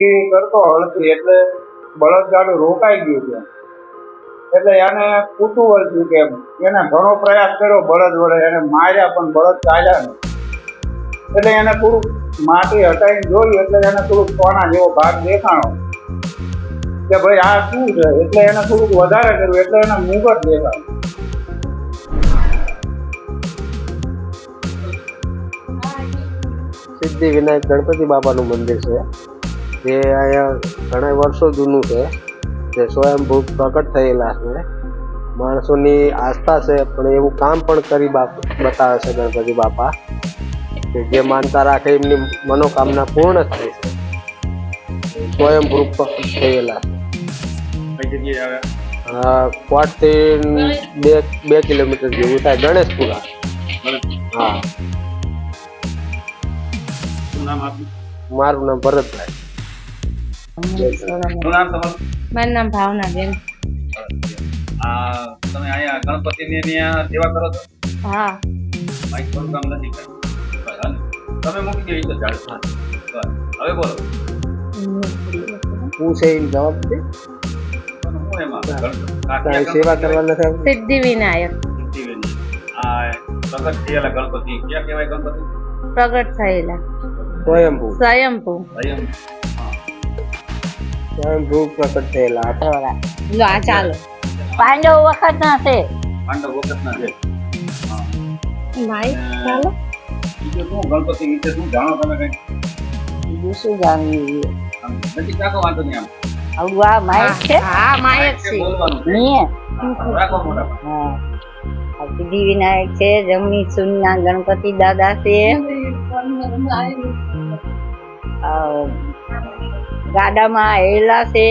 કરતો હળથી એટલે બળદગાડું રોકાઈ ગયું છે. એટલે એને કુતુહલ થયું કે એને ઘણો પ્રયાસ કર્યો બળદ વડે, એને માર્યા પણ બળદ ચાલ્યા નહીં. એટલે એને થોડુંક માટી હટાવીને જોયું, એટલે એને થોડુંક સોના જેવો ભાગ દેખાણો. કે ભાઈ આ શું છે? એટલે એને થોડુંક વધારે કર્યું, એટલે એને મુગટ દેખાણો. સિદ્ધિ વિનાયક ગણપતિ બાપાનું મંદિર છે. જે અહીંયા ઘણા વર્ષો જૂનું છે જે સ્વયંભૂ પ્રગટ થયેલા છે. માણસોની આસ્થા છે પણ એવું કામ પણ કરી બતાવે છે ગણપતિ બાપા કે જે માનતા રાખે એમની મનોકામના પૂર્ણ થાય છે. સ્વયંભૂ પ્રગટ થયેલા કોટથી બે બે કિલોમીટર જેવું થાય ગણેશપુરા. હા. મારું નામ ભરતભાઈ. શું નામ તમારું? મારું નામ ભાવનાબેન આ તમે અહીંયા ગણપતિની અહીંયા સેવા કરો છો? હા. માઇક થોડું કામ નથી કરતું. તમે મૂકી દેવી તો ચાલે હવે બોલો. હું છે એમ? જવાબ ક્યાં સેવા કરવા નથી? સિદ્ધિ વિનાયક આ પ્રગટ થયેલા ગણપતિ. ક્યાં કહેવાય ગણપતિ? પ્રગટ થયેલા. સ્વયંભૂ. સ્વયંભૂ. સ્વયં સ્વયંભૂ પ્રકટ થયેલા હતા. લો આ ચાલો. પાંડવ વખત ના છે. પાંડવ વખતના છે. હા. ભાઈ ચાલો. બીજું શું ગણપતિ વિશે શું જાણો તમે કઈ? બીજું શું જાણવું નજીક રાખો વાંધો નહીં આમ. આવું આ માયક છે? હા માયક છે. નહીં હા, રાખો મોઢા. હા. સિદ્ધિ વિનાયક છે જમણી સુનના ગણપતિ દાદા છે. આ ગાડામાં હેલા છે.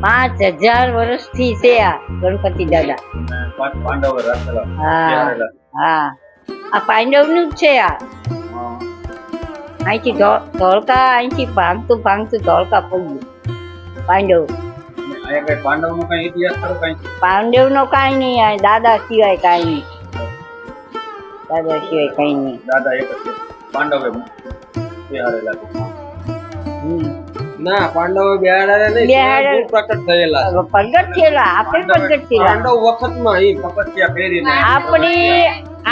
પાંચ હજાર વર્ષથી છે આ ગણપતિ દાદા. હા હા. આ પાંડવનું જ છે આ. અહીંથી ધોળકા અહીંથી ભાંગતું ભાંગતું ધોળકા પડ્યું. પાંડવ. પાંડવ નો કઈ નહીં દાદા સિવાય કઈ નહીં. દાદા સિવાય કઈ નહીં. દાદા એક પાંડવે હમ. ના પાંડવો બેહાડ્યા નહીં બેહાડ્યા. પ્રગટ થયેલા પ્રગટ થયેલા આપણે પ્રગટ થયેલા. પાંડવ વખતમાં ઈ તપસ્યા પહેરીને આપણી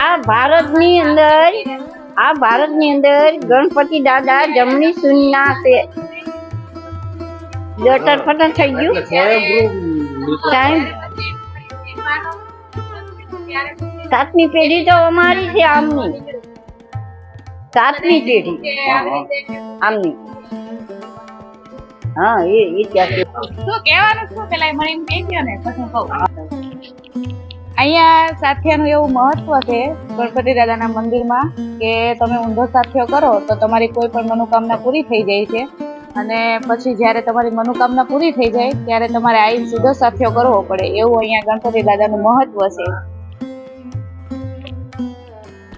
આ ભારતની અંદર આ ભારતની અંદર ગણપતિ દાદા જમણી સુનના છે. ડટર ફટન થઈ ગયું. સ્વયંભૂ સાતમી પેઢી તો અમારી છે આમની. સાતમી પેઢી. આમની. હા એ એ ત્યાંથી શું કહેવાનું? શું પેલા મને એમ કહી દો ને પછી કહું. અહીંયા સાથિયાનું એવું મહત્વ છે ગણપતિ દાદાના મંદિરમાં કે તમે ઊંધો સાથિયો કરો તો તમારી કોઈ પણ મનોકામના પૂરી થઈ જાય છે. અને પછી જ્યારે તમારી મનોકામના પૂરી થઈ જાય ત્યારે તમારે આવીને સીધો સાથિયો કરવો પડે. એવું અહીંયા ગણપતિ દાદાનું મહત્વ છે.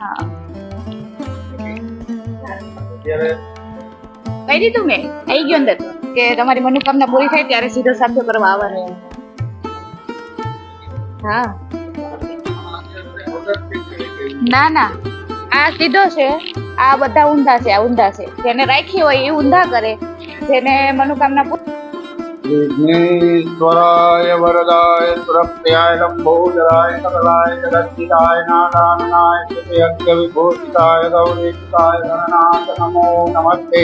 હા. કઈ દીધું મેં? આવી ગયો અંદર કે તમારી મનોકામના પૂરી થાય ત્યારે સીધો સાથિયો કરવા આવવાનો હા. ના ના. આ સીધો છે. આ બધા ઊંધા છે, આ ઊંધા છે. જેને રાખી હોય એ ઊંધા કરે. જેને મનોકામના વિઘ્નેશ્વરાય વરદાય સુરપ્યાય લંબોદરાય સકલાય જગદ્દિતાય નાદાનનાય સુતયજ્ઞ વિભૂષિતાય ગૌરીતાય ગણનાથ નમો નમસ્તે.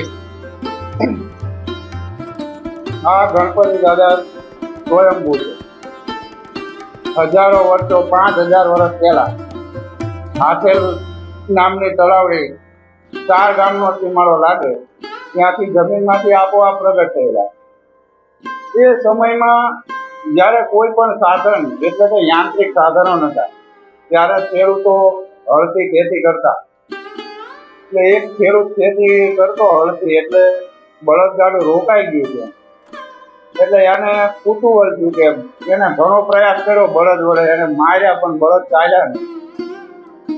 આ ગણપતિ દાદા સ્વયંભૂ છે. હજારો વર્ષો, પાંચ હજાર વર્ષ પહેલા હાથેલ નામની તળાવડી ચાર ગામનો સીમાડો લાગે, ત્યાંથી જમીનમાંથી આપોઆપ પ્રગટ થયેલા. એ સમયમાં જ્યારે કોઈ પણ સાધન, એટલે કે યાંત્રિક સાધનો નતા ત્યારે ખેડૂતો હળથી ખેતી કરતા. એટલે એક ખેડૂત ખેતી કરતો હળથી એટલે બળદગાડું રોકાઈ ગયું છે એટલે એને કુતૂહલ થયું કે એને ઘણો પ્રયાસ કર્યો, બળદ વડે. એને માર્યા પણ બળદ ચાલ્યા નહીં.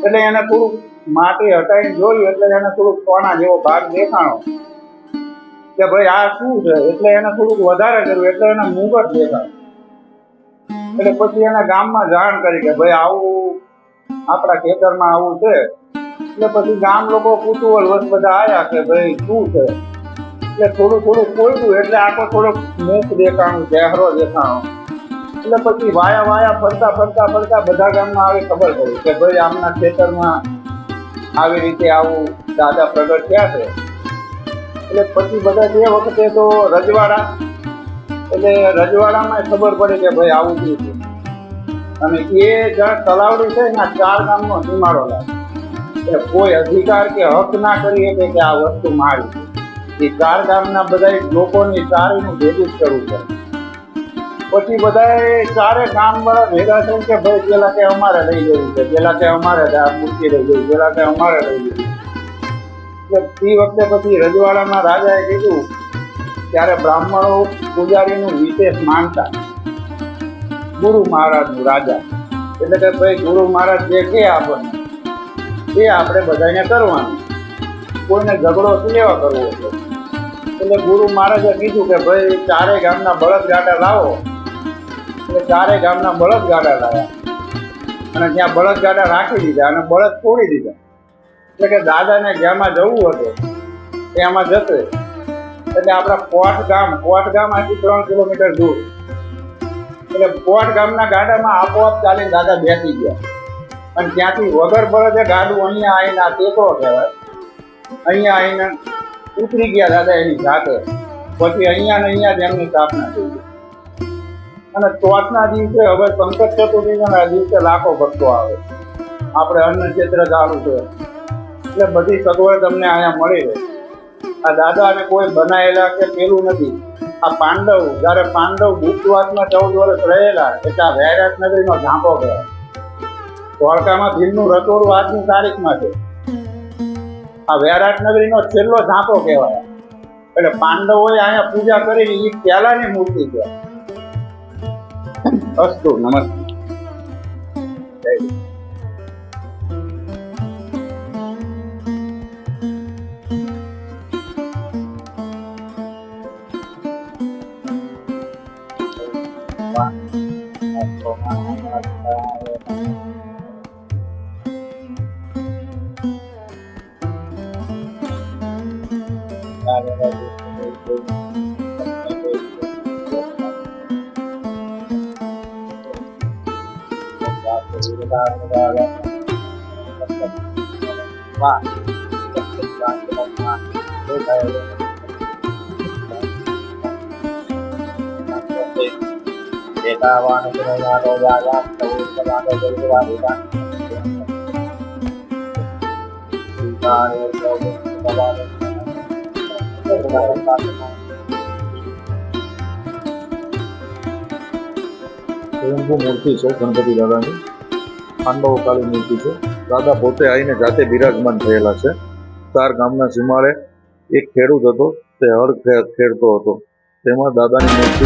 એટલે એને થોડુંક માટી હટાવીને જોયું, એટલે એને થોડુંક સોના જેવો ભાગ દેખાણો. કે ભાઈ, આ શું છે? એટલે એને થોડુંક વધારે કર્યું, એટલે એને મુગટ દેખાય એટલે પછી એને ગામમાં જાણ કરી કે ભાઈ, આવું આપણા ખેતરમાં આવું છે. એટલે પછી ગામ લોકો કુતૂહલ વસ બધા આવ્યા કે ભાઈ, શું છે? એટલે થોડું થોડું કોયડું એટલે આખો થોડોક મુખ દેખાણું, ચહેરો દેખાણો. એટલે પછી વાયા વાયા, ફરતા ફરતા ફરતા બધા ગામમાં આવી ખબર પડી કે ભાઈ આમના ખેતરમાં આવી રીતે આવું દાદા પ્રગટ થયા છે. એટલે પછી બધા તે વખતે તો રજવાડા, એટલે રજવાડામાં ખબર પડે કે ભાઈ આવું થયું છે. અને એ જ્યાં તલાવડી છે એના ચાર ગામનો સીમાડો લાગે. કોઈ અધિકાર કે હક ના કરી શકે કે આ વસ્તુ મારી એ ચાર ગામના બધા લોકોની ચારેયનું ભેગું કરવું છે. પછી બધા ચારે ગામ વાળા ભેગા થઈને કે ભાઈ પેલા કે અમારે લઈ જવું છે, પેલા કે અમારે મૂકી લઈ જવું પેલા કે અમારે લઈ જવું એટલે એ વખતે પછી રજવાડાના રાજાએ કીધું ત્યારે બ્રાહ્મણો પૂજારીનું વિશેષ માનતા. ગુરુ મહારાજનું રાજા. એટલે કે ભાઈ ગુરુ મહારાજ જે કે આપણને, એ આપણે બધાને કરવાનું. કોઈને ઝઘડો લેવા કરવો એટલે ગુરુ મહારાજે કીધું કે ભાઈ, ચારે ગામના બળદ ગાડા લાવો. એટલે ચારે ગામના બળદ ગાડા લાવ્યા અને ત્યાં બળદ ગાડા રાખી દીધા અને બળદ છોડી દીધા. એટલે કે દાદાને જ્યાંમાં જવું હતું, ત્યાંમાં જશે. એટલે આપણા કોટ ગામ કોટ ગામ આથી ત્રણ કિલોમીટર દૂર. એટલે કોટ ગામના ગાડામાં આપોઆપ ચાલીને દાદા બેસી ગયા. અને ત્યાંથી વગર બળદે ગાડું અહીંયા આવીને આ ટેકરો કહેવાય. અહીંયા આવીને ઉતરી ગયા દાદા એની જાતે. પછી અહીંયા ને અહીંયા જ સ્થાપના થઈ ગઈ. અને ચોથના દિવસે હવે સંકટ ચતુર્થીના દિવસે લાખો ભક્તો આવે. આપણે અન્ન ક્ષેત્ર ચાલુ છે. એટલે બધી સગવડ તમને અહીંયા મળી રહે. આ દાદાને કોઈ બનાયેલા કે પેલું નથી. આ પાંડવ, જ્યારે પાંડવ ગુપ્તવાસમાં ચૌદ વર્ષ રહેલા, એટલે આ વૈરાટ નગરીનો ઝાંપો કહેવાય. દ્વારકામાં ભીલનું રટોડું આજની તારીખમાં છે. આ વૈરાટ નગરીનો છેલ્લો ઝાંપો કહેવાય. એટલે પાંડવોએ અહીંયા પૂજા કરી એ પહેલાની મૂર્તિ છે. અસ્તુ, નમસ્તે. ว่าเป็นการกระทำงานด้วยใจเดตาวานุสนานโนยายาตูสวานุสุวานิกันสีกาโยโยสวานุ સ્વયંભૂ મૂર્તિ છે ગણપતિ દાદાની પાંડવો કાળી મૂર્તિ છે દાદા પોતે આવીને જાતે બિરાજમાન થયેલા છે ચાર ગામના સીમાડે એક ખેડૂત હતો તે હળ ખેડતો હતો તેમાં દાદાની મૂર્તિ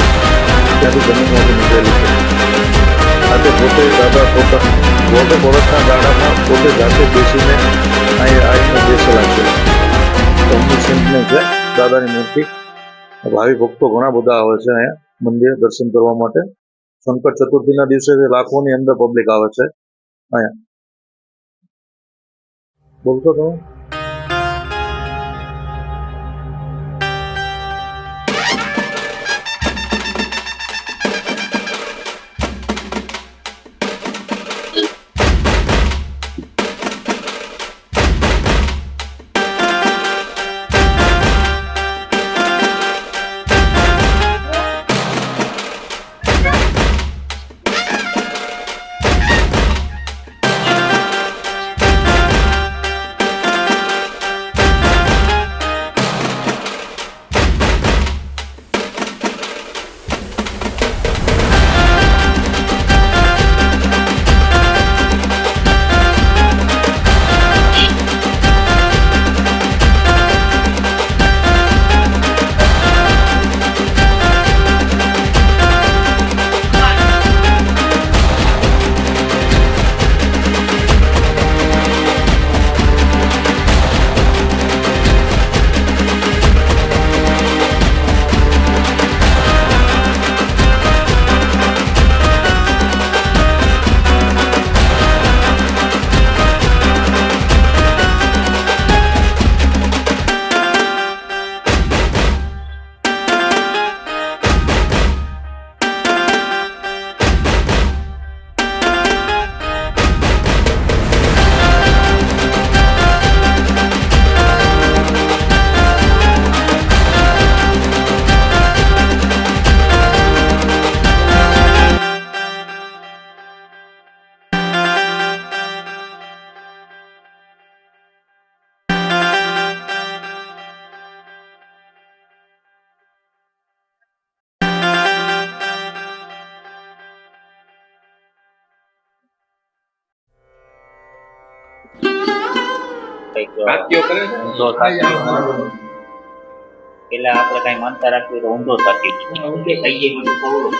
ત્યાંથી જમીનમાંથી નીકળેલી છે આજે પોતે દાદા પોતા પોતે બળદના ગાડામાં પોતે જાતે બેસીને અહીં આવીને છે દાદાની મૂર્તિ. ભાવિ ભક્તો ઘણા બધા આવે છે અહીંયા મંદિર દર્શન કરવા માટે. સંકટ ચતુર્થીના દિવસે લાખોની અંદર પબ્લિક આવે છે. અહીંયા. બોલતો તમે? કંઈક ઊંધો સાચી પેલા આપણે કઈ માનતા રાખવી તો ઊંધો સાચી કહીએ મને કવડું